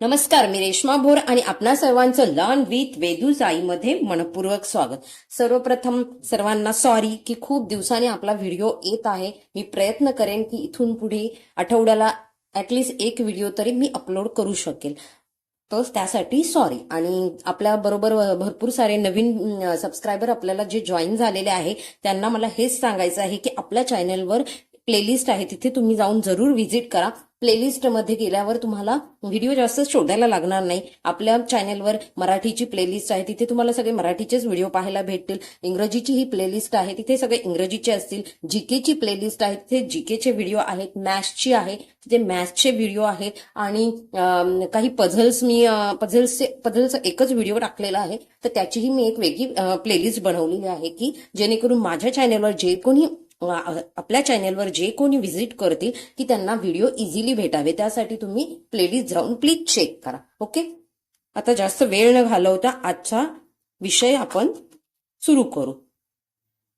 नमस्कार मी रेश्मा भोर आणि आपणा सर्वांचं लर्न विथ वेदुजाईमध्ये मनपूर्वक स्वागत. सर्वप्रथम सर्वांना सॉरी की खूप दिवसांनी आपला व्हिडिओ येत आहे. मी प्रयत्न करेन की इथून पुढे आठवड्याला ऍटलिस्ट एक व्हिडिओ तरी मी अपलोड करू शकेल. तर त्यासाठी सॉरी आणि आपल्या बरोबर भरपूर सारे नवीन सबस्क्रायबर आपल्याला जे जॉईन झालेले आहे त्यांना मला हेच सांगायचं आहे की आपल्या चॅनलवर प्लेलिस्ट आहे तिथे तुम्ही जाऊन जरूर व्हिजिट करा. प्लेलिस्टमध्ये गेल्यावर तुम्हाला व्हिडिओ जास्त शोधायला लागणार नाही. आपल्या चॅनलवर मराठीची प्लेलिस्ट आहे तिथे तुम्हाला सगळे मराठीचेच व्हिडिओ पाहायला भेटतील. इंग्रजीची ही प्लेलिस्ट आहे तिथे सगळे इंग्रजीचे असतील. जीकेची प्लेलिस्ट आहे तिथे जीकेचे व्हिडिओ आहेत मॅथ्सची आहे तिथे मॅथ्सचे व्हिडिओ आहेत. आणि काही पझल्स मी पझल्सचे पझल्सचा एकच व्हिडिओ टाकलेला आहे. तर त्याचीही मी एक वेगळी प्लेलिस्ट बनवलेली आहे की जेणेकरून माझ्या चॅनलवर जे कोणी आपल्या चॅनेलवर जे कोणी व्हिजिट करतील की त्यांना व्हिडिओ इझिली भेटावे. त्यासाठी तुम्ही प्लेलिस्ट जाऊन प्लीज चेक करा. ओके आता जास्त वेळ न घालवता आजचा विषय आपण सुरू करू.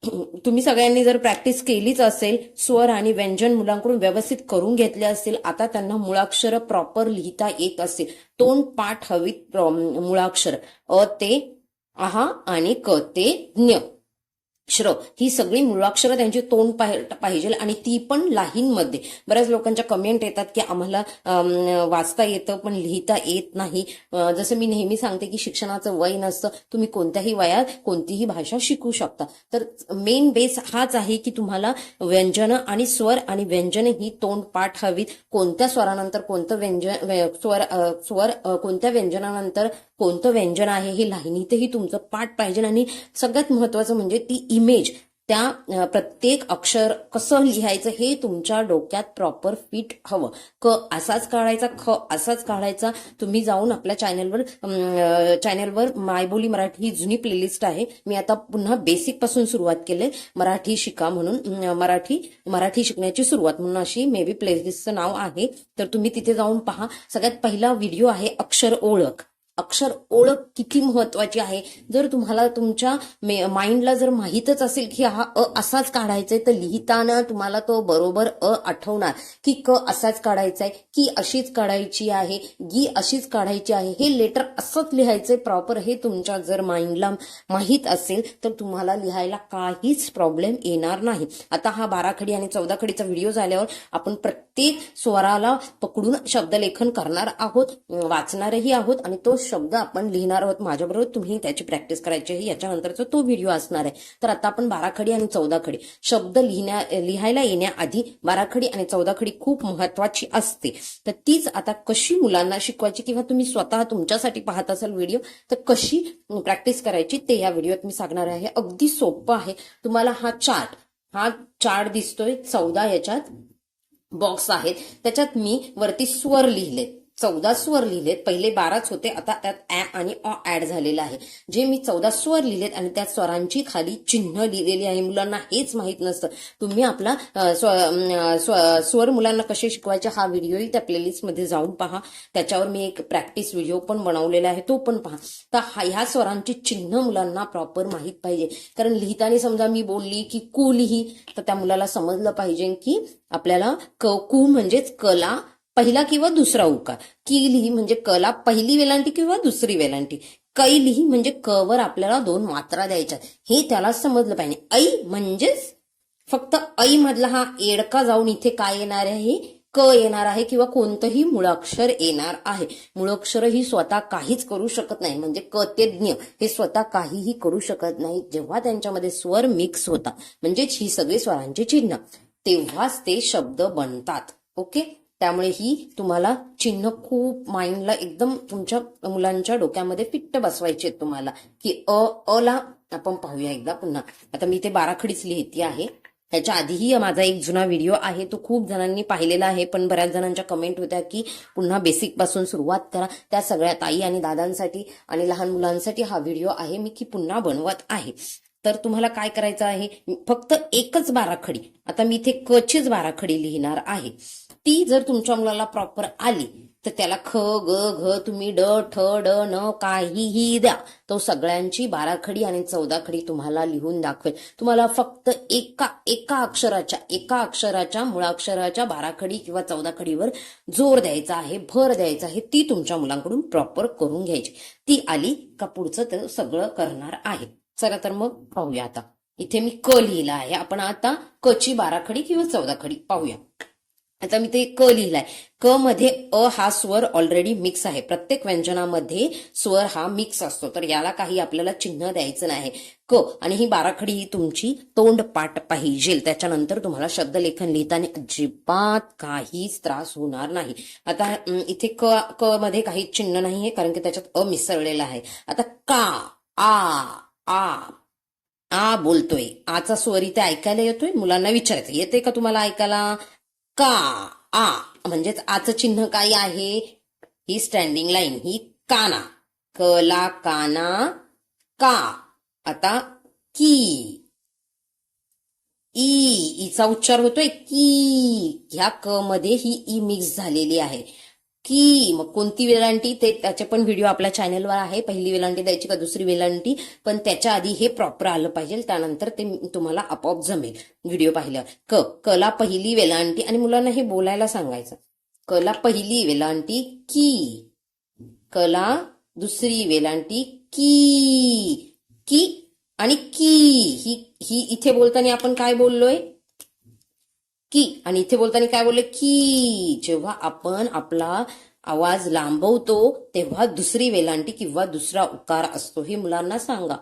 तुम्ही सगळ्यांनी जर प्रॅक्टिस केलीच असेल स्वर आणि व्यंजन मुलांकडून व्यवस्थित करून घेतले असतील आता त्यांना मुळाक्षर प्रॉपर लिहिता येत असेल. तोंड पाठ हवीत मुळाक्षर. अ ते आहा आणि क ते ज्ञ क्षर ही सगळी मुळाक्षरं त्यांची तोंड पाहिजे आणि ती पण लाहीनमध्ये. बऱ्याच लोकांच्या कमेंट येतात की आम्हाला वाचता येतं पण लिहिता येत नाही. जसं मी नेहमी सांगते की शिक्षणाचं वय नसतं तुम्ही कोणत्याही वयात कोणतीही भाषा शिकू शकता. तर मेन बेस हाच आहे की तुम्हाला व्यंजन आणि स्वर आणि व्यंजन ही तोंड पाठ हवीत. कोणत्या स्वरानंतर कोणतं व्यंजन व्य- स्वर स्वर कोणत्या व्यंजनानंतर कोणतं व्यंजन आहे हे लाहिनीतही तुमचं पाठ पाहिजे आणि सगळ्यात महत्वाचं म्हणजे ती इमेज त्या प्रत्येक अक्षर कसं लिहायचं हे तुमच्या डोक्यात प्रॉपर फिट हवं. क असाच काढायचा ख असाच काढायचा. तुम्ही जाऊन आपल्या चॅनलवर चॅनलवर मायबोली मराठी ही जुनी प्लेलिस्ट आहे. मी आता पुन्हा बेसिकपासून सुरुवात केली मराठी शिका म्हणून मराठी मराठी शिकण्याची सुरुवात म्हणून अशी मे बी प्लेलिस्टचं नाव आहे. तर तुम्ही तिथे जाऊन पहा. सगळ्यात पहिला व्हिडिओ आहे अक्षर ओळख. अक्षर ओळख किती महत्वाची आहे? जर तुम्हाला तुमच्या माइंडला जर माहीतच असेल की हा अ असाच काढायचा आहे तर लिहिताना तुम्हाला तो बरोबर अ आठवणार की क असाच काढायचा आहे की अशीच काढायची आहे गी अशीच काढायची आहे. हे लेटर असंच लिहायचंय प्रॉपर हे तुमच्या जर माइंडला माहीत असेल तर तुम्हाला लिहायला काहीच प्रॉब्लेम येणार नाही. आता हा बाराखडी आणि चौदाखडीचा व्हिडिओ झाल्यावर आपण प्रत्येक स्वराला पकडून शब्दलेखन करणार आहोत वाचणारही आहोत आणि तो शब्द आपण लिहिणार आहोत माझ्याबरोबर तुम्ही त्याची प्रॅक्टिस करायची आहे याच्यानंतरचा तो व्हिडिओ असणार आहे. तर आता आपण बाराखडी आणि चौदाखडी. शब्द लिहिण्या लिहायला येण्याआधी बाराखडी आणि चौदाखडी खूप महत्वाची असते. तर तीच आता कशी मुलांना शिकवायची किंवा तुम्ही स्वतः तुमच्यासाठी पाहत असाल व्हिडिओ तर कशी प्रॅक्टिस करायची ते या व्हिडिओत मी सांगणार आहे. अगदी सोपं आहे. तुम्हाला हा चार्ट हा चार्ट दिसतोय चौदा याच्यात बॉक्स आहेत. त्याच्यात मी वरती स्वर लिहिलेत. चौदा स्वर लिहिलेत. पहिले बाराच होते आता त्यात ॲ आणि अ ऍड झालेला आहे. जे मी चौदा स्वर लिहिलेत आणि त्या स्वरांची खाली चिन्ह लिहिलेली आहे. मुलांना हेच माहीत नसतं. तुम्ही आपला स्वर मुलांना कसे शिकवायचे हा व्हिडिओही त्या प्लेलिस्टमध्ये जाऊन पहा. त्याच्यावर मी एक प्रॅक्टिस व्हिडिओ पण बनवलेला आहे तो पण पहा. तर ह्या स्वरांची चिन्ह मुलांना प्रॉपर माहीत पाहिजे. कारण लिहिताना समजा मी बोलली की कू लिही तर त्या मुलाला समजलं पाहिजे की आपल्याला क कू म्हणजेच कला पहिला किंवा दुसरा उका. की लिही म्हणजे कला पहिली वेलांटी किंवा दुसरी वेलांटी. कै लिही म्हणजे क वर आपल्याला दोन मात्रा द्यायच्या हे त्याला समजलं पाहिजे. ऐ म्हणजेच फक्त ऐ मधला हा एडका जाऊन इथे काय येणार आहे? क येणार आहे किंवा कोणतंही मुळाक्षर येणार आहे. मुळाक्षर ही स्वतः काहीच करू शकत नाही. म्हणजे क ते ज्ञ हे स्वतः काहीही करू शकत नाही. जेव्हा त्यांच्यामध्ये स्वर मिक्स होतात म्हणजेच ही सगळी स्वरांची चिन्ह तेव्हाच ते शब्द बनतात. ओके? त्यामुळे ही तुम्हाला चिन्ह खूप माइंडला एकदम तुमच्या मुलांच्या डोक्यामध्ये फिट्ट बसवायचे आहेत तुम्हाला. की अ अ ला आपण पाहूया एकदा पुन्हा. आता मी ते बाराखडीच लिहिते आहे. ह्याच्या आधीही माझा एक जुना व्हिडिओ आहे. तो खूप जणांनी पाहिलेला आहे. पण बऱ्याच जणांच्या कमेंट होत्या की पुन्हा बेसिकपासून सुरुवात करा. त्या सगळ्या ताई आणि दादांसाठी आणि लहान मुलांसाठी हा व्हिडिओ आहे. मी की पुन्हा बनवत आहे. तर तुम्हाला काय करायचं आहे? फक्त एकच बाराखडी. आता मी इथे कचीच बाराखडी लिहिणार आहे. ती जर तुमच्या मुलाला प्रॉपर आली तर त्याला ख ग घ तुम्ही ड ठ ड न काहीही द्या. तो सगळ्यांची बाराखडी आणि चौदा खडी तुम्हाला लिहून दाखवेल. तुम्हाला फक्त एका एका अक्षराच्या एका अक्षराच्या मुळाक्षराच्या बाराखडी किंवा चौदा खडीवर जोर द्यायचा आहे भर द्यायचा आहे ती तुमच्या मुलांकडून प्रॉपर करून घ्यायची. ती आली का पुढचं तर सगळं करणार आहे. चला तर मग पाहूया आता. इथे मी क लिहिला आहे. आपण आता क ची बाराखडी किंवा चौदा खडी पाहूया. आता मी ते क लिहिलाय. क मध्ये अ हा स्वर ऑलरेडी मिक्स आहे. प्रत्येक व्यंजनामध्ये स्वर हा मिक्स असतो. तर याला काही आपल्याला चिन्ह द्यायचं नाही. क आणि ही बाराखडी ही तुमची तोंड पाठ पाहिजे त्याच्यानंतर तुम्हाला शब्दलेखन लिहिताना अजिबात काहीच त्रास होणार नाही. आता इथे क क मध्ये काही चिन्ह नाहीये कारण की त्याच्यात अ मिसळलेलं आहे. आता का आ आ आ बोलतोय. आचा स्वर इथे ऐकायला येतोय? मुलांना विचारायचं. येते का तुम्हाला ऐकायला? का? आ. म्हणजेच आचं चिन्ह काय आहे? ही स्टँडिंग लाईन ही काना. कला काना का. आता की. ई. ईचा उच्चार होतोय की. ह्या क मध्ये ही ई मिक्स झालेली आहे. की मग कोणती वेलांटी ते त्याचे पण व्हिडिओ आपल्या चॅनलवर आहे. पहिली वेलांटी द्यायची का दुसरी वेलांटी? पण त्याच्या आधी हे प्रॉपर आलं पाहिजे. त्यानंतर ते तुम्हाला आपोआप जमेल व्हिडिओ पाहिल्यावर. क कला पहिली वेलांटी. आणि मुलांना हे बोलायला सांगायचं. कला पहिली वेलांटी की. कला दुसरी वेलांटी की. की आणि की. ही ही इथे बोलताना आपण काय बोललोय? की. आणि इथे बोलताना काय बोलले? की. जेव्हा आपण आपला आवाज लांबवतो तेव्हा दुसरी वेलांटी किंवा दुसरा उकार असतो. हे मुलांना सांगा.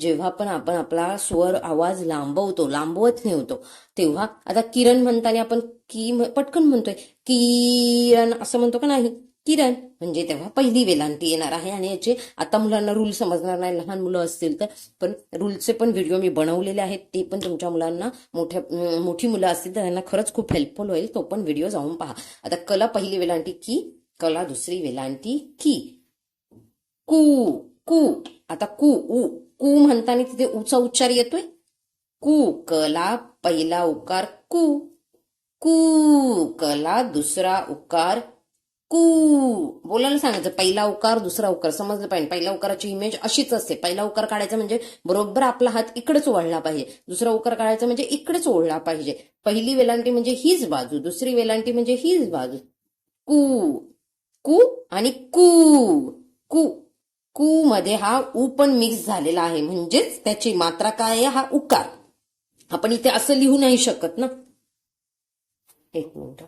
जेव्हा पण आपण आपला स्वर आवाज लांबवतो लांबवत नेवतो तेव्हा आता किरण म्हणताना आपण की पटकन म्हणतोय. किरण असं म्हणतो का नाही? किरण. म्हणजे तेव्हा पहिली वेलांटी येणार आहे आणि याचे आता मुलांना रूल समजणार नाही. लहान मुलं असतील तर. पण रूलचे पण व्हिडिओ मी बनवलेले आहेत. ते पण तुमच्या मुलांना मोठ्या मोठी मुलं असतील तर त्यांना खरंच खूप हेल्पफुल होईल. तो पण व्हिडिओ जाऊन पहा. आता कला पहिली वेलांटी की? कला दुसरी वेलांटी की? कू कू. आता कू उ. कू म्हणताना तिथे उचा उच्चार येतोय? कू कला पहिला उकार कू. कू कला दुसरा उकार कू. बोलायला सांगायचं पहिला उकार दुसरा उकार समजलं पाहिजे. पहिल्या उकाराची इमेज अशीच असते. पहिला उकार काढायचा म्हणजे बरोबर आपला हात इकडेच ओढला पाहिजे. दुसरा उकार काढायचा म्हणजे इकडेच ओढला पाहिजे. पहिली वेलांटी म्हणजे हीच बाजू दुसरी वेलांटी म्हणजे हीच बाजू. कू. कू आणि कू. कू. कू मध्ये हा उ पण मिक्स झालेला आहे. म्हणजेच त्याची मात्रा काय आहे? हा उकार. आपण इथे असं लिहू नाही शकत ना. एक मिनिट.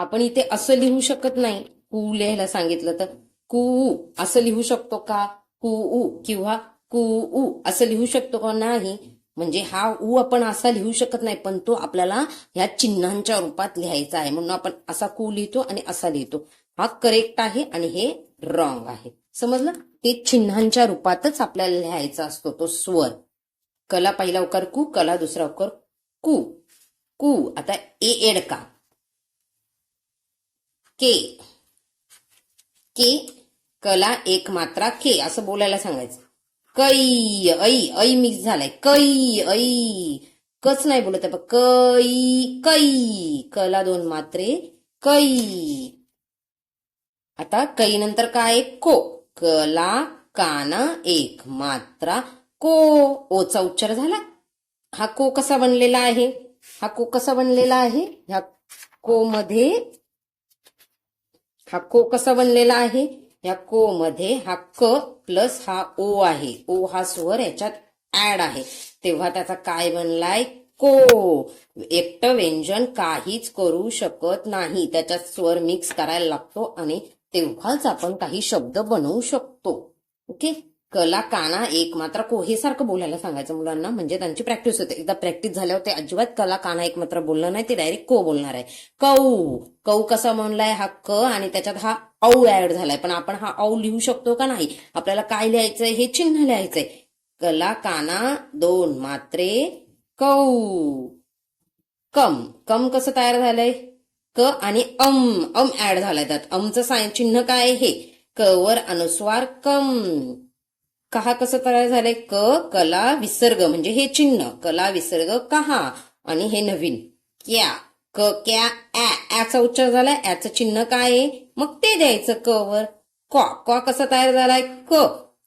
आपण इथे असं लिहू शकत नाही. कू लिहायला सांगितलं तर. कू असं लिहू शकतो का? कू उ. किंवा कू उ. असं लिहू शकतो का? नाही. म्हणजे हा उ आपण असा लिहू शकत नाही पण तो आपल्याला ह्या चिन्हांच्या रूपात लिहायचा आहे. म्हणून आपण असा कू लिहितो आणि असा लिहितो. हा करेक्ट आहे आणि हे रॉंग आहे. समजलं? ते चिन्हांच्या रूपातच आपल्याला लिहायचा असतो तो स्वर. कला पहिला उकार कू कला दुसरा उकार कू. कू. आता ए एडका के. के कला एक मात्रा के असं बोलायला सांगायचं. कै ऐ ऐ मिक्स झालाय. कै ऐ कच नाही बोलत आहे कै कै कला दोन मात्रे. कै. आता कै नंतर काय को. कला काना एक मात्रा को ओचा उच्चार झाला. हा को कसा बनलेला आहे? हा को कसा बनलेला आहे? ह्या को मध्ये हा को कसा बनलेला आहे? या को मध्ये हा क प्लस हा ओ आहे. ओ हा स्वर याच्यात ऍड आहे. तेव्हा त्याचा काय बनलाय? को. एकटं व्यंजन काहीच करू शकत नाही. त्याच्यात स्वर मिक्स करायला लागतो आणि तेव्हाच आपण काही शब्द बनवू शकतो. ओके? कला काना एक मात्र को हे सारखं बोलायला सांगायचं मुलांना. म्हणजे त्यांची प्रॅक्टिस होते. एकदा प्रॅक्टिस झाल्यावर ते अजिबात कला काना एक मात्र बोललं नाही ते डायरेक्ट को बोलणार आहे. कौ. कौ कसा म्हणलाय हा क आणि त्याच्यात हा औ ऍड झालाय. पण आपण हा औ लिहू शकतो का नाही? आपल्याला काय लिहायचंय? हे चिन्ह लिहायचंय. कला काना दोन मात्रे कौ. कम. कम कसं तयार झालंय? क आणि अम. अम ऍड झालाय त्यात. अमचं चिन्ह काय आहे? हे क वर अनुस्वार कम. कहा कसं तयार झालंय? क कला विसर्ग म्हणजे हे चिन्ह. कला विसर्ग कहा. आणि हे नवीन. क्या. क क्या ॲचा उच्चार झालाय. ऍचं चिन्ह काय आहे? मग ते द्यायचं क वर. क. क कसा तयार झालाय? क.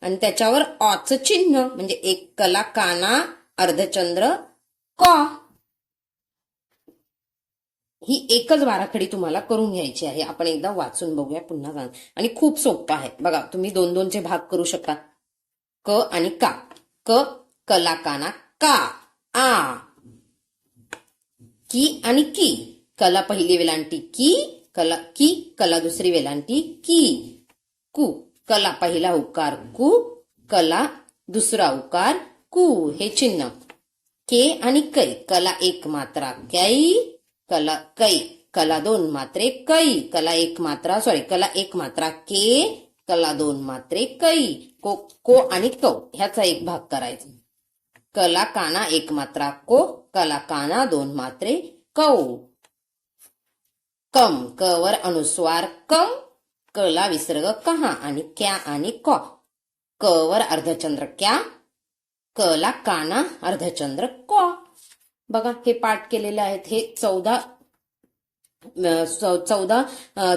आणि त्याच्यावर ऑचं चिन्ह म्हणजे एक कला काना अर्धचंद्र क. ही एकच बाराखडी तुम्हाला करून घ्यायची आहे. आपण एकदा वाचून बघूया पुन्हा सांग आणि खूप सोपं आहे. बघा तुम्ही दोन दोनचे भाग करू शकता. क आणि का. क कला काना का. आ. की आणि की. कला पहिली वेलांटी की. कला की. कला दुसरी वेलांटी की. कु. कला पहिला उकार कु. कला दुसरा उकार कु. हे चिन्ह. के आणि कै. कला एक मात्रा कै. कला कै. कला दोन मात्रे कै. कला एक मात्रा सॉरी कला एक मात्रा के. कला दोन मात्रे कै को को आणि कौ ह्याचा एक भाग करायचा. कला काना एक मात्रा को कला काना दोन मात्रे कौ. कम क वर अनुस्वार कम कला विसर्ग कहा आणि क्या आणि क. क वर अर्धचंद्र क्या. कला काना अर्धचंद्र क. बघा हे पाठ केलेले आहेत हे चौदा चौदा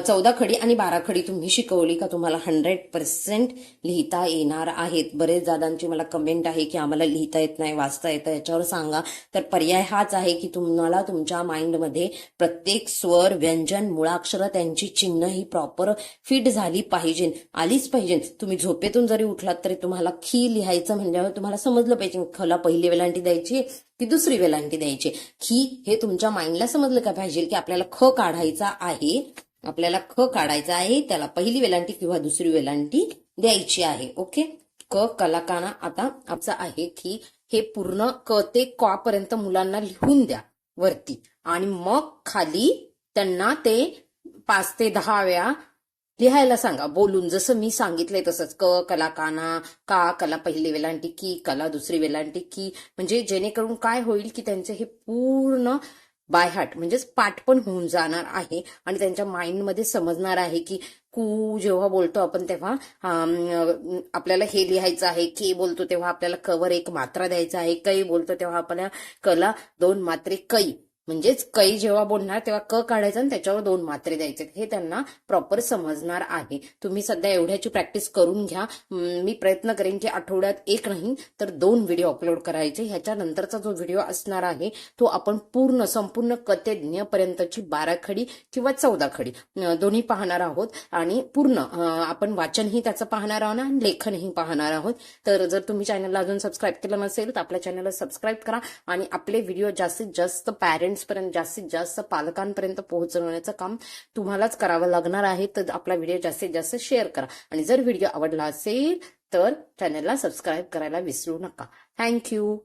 चौदा खडी आणि बारा खडी तुम्ही शिकवली का तुम्हाला हंड्रेड पर्सेंट लिहिता येणार आहेत? बरेच दादांची मला कमेंट आहे की आम्हाला लिहिता येत नाही वाचता येतं याच्यावर सांगा. तर पर्याय हाच आहे की तुम्हाला तुमच्या माइंडमध्ये प्रत्येक स्वर व्यंजन मुळाक्षर त्यांची चिन्ह ही प्रॉपर फिट झाली पाहिजे. आलीच पाहिजे. तुम्ही झोपेतून जरी उठलात तरी तुम्हाला खी लिहायचं म्हणल्यावर तुम्हाला समजलं पाहिजे. खला पहिली वेलांटी द्यायची ती दुसरी वेलांटी द्यायची. खी हे तुमच्या माइंडला समजलं का पाहिजे की आपल्याला ख काढायचा आहे? आपल्याला ख काढायचा आहे त्याला पहिली वेलांटी किंवा दुसरी वेलांटी द्यायची आहे. ओके? क कलाकाना आता आमचं आहे की हे पूर्ण क ते क पर्यंत मुलांना लिहून द्या वरती. आणि मग खाली त्यांना ते पाच ते दहा वेळा लिहायला सांगा बोलून. जसं मी सांगितलंय तसंच. क कला काना का कला पहिली वेलांटी की कला दुसरी वेलांटी की. म्हणजे जेणेकरून काय होईल की त्यांचं हे पूर्ण बाय हार्ट म्हणजेच पाठ पण होऊन जाणार आहे. आणि त्यांच्या माइंडमध्ये समजणार आहे की कू जेव्हा बोलतो आपण तेव्हा आपल्याला हे लिहायचं आहे के बोलतो तेव्हा आपल्याला कवर एक मात्रा द्यायचा आहे कै बोलतो तेव्हा आपल्याला कला दोन मात्रे कै. म्हणजेच कै जेव्हा बोलणार तेव्हा क काढायचं आणि त्याच्यावर दोन मात्रे द्यायचे. हे त्यांना प्रॉपर समजणार आहे. तुम्ही सध्या एवढ्याची प्रॅक्टिस करून घ्या. मी प्रयत्न करेन की आठवड्यात एक नाही तर दोन व्हिडिओ अपलोड करायचे. ह्याच्यानंतरचा जो व्हिडिओ असणार आहे तो आपण पूर्ण संपूर्ण कथेज्ञपर्यंतची बारा खडी किंवा चौदा खडी दोन्ही पाहणार आहोत. आणि पूर्ण आपण वाचनही त्याचं पाहणार आहोत आणि लेखनही पाहणार आहोत. तर जर तुम्ही चॅनलला अजून सबस्क्राईब केलं नसेल तर आपल्या चॅनलला सबस्क्राईब करा. आणि आपले व्हिडिओ जास्तीत जास्त पॅरेंट पेरेंट्सपर्यंत जास्तीत जास्त पालकांपर्यंत पोहोचवण्याचं काम तुम्हालाच करावं लागणार आहे. तर आपला व्हिडिओ जास्तीत जास्त शेअर करा. आणि जर व्हिडिओ आवडला असेल तर चॅनलला सबस्क्राईब करायला विसरू नका. थँक्यू